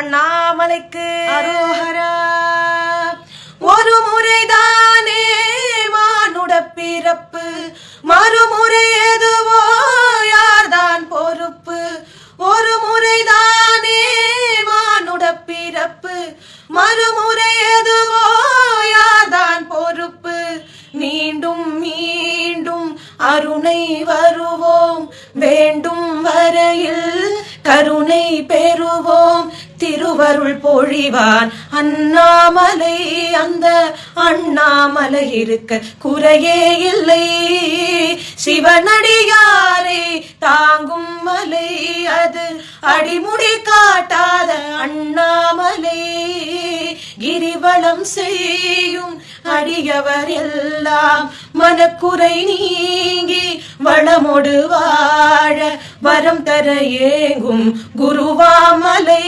அண்ணாமலைக்கு. அரோஹரா. ஒரு முறைதானே மானுட பிறப்பு. மறுமுறை எதுவோ யார்தான் பொறுப்பு. ஒரு முறைதானே மானுட பிறப்பு. மறுமுறை எதுவோ யார்தான் பொறுப்பு. மீண்டும் மீண்டும் அருணை வருவோம். வேண்டும் வரையில் கருணை பெறுவோம். திருவருள் பொழிவான். அண்ணாமலை அந்த அண்ணாமலை இருக்க குறையே இல்லை. சிவனடியாரை தாங்கும் மலை அது அடிமுடி காட்டாத அண்ணாமலை. கிரிவலம் செய்யும் அடியவர் எல்லாம் மனக்குறை நீ வளமொடு வாழ வரம் தர ஏங்கும் குருவாமலை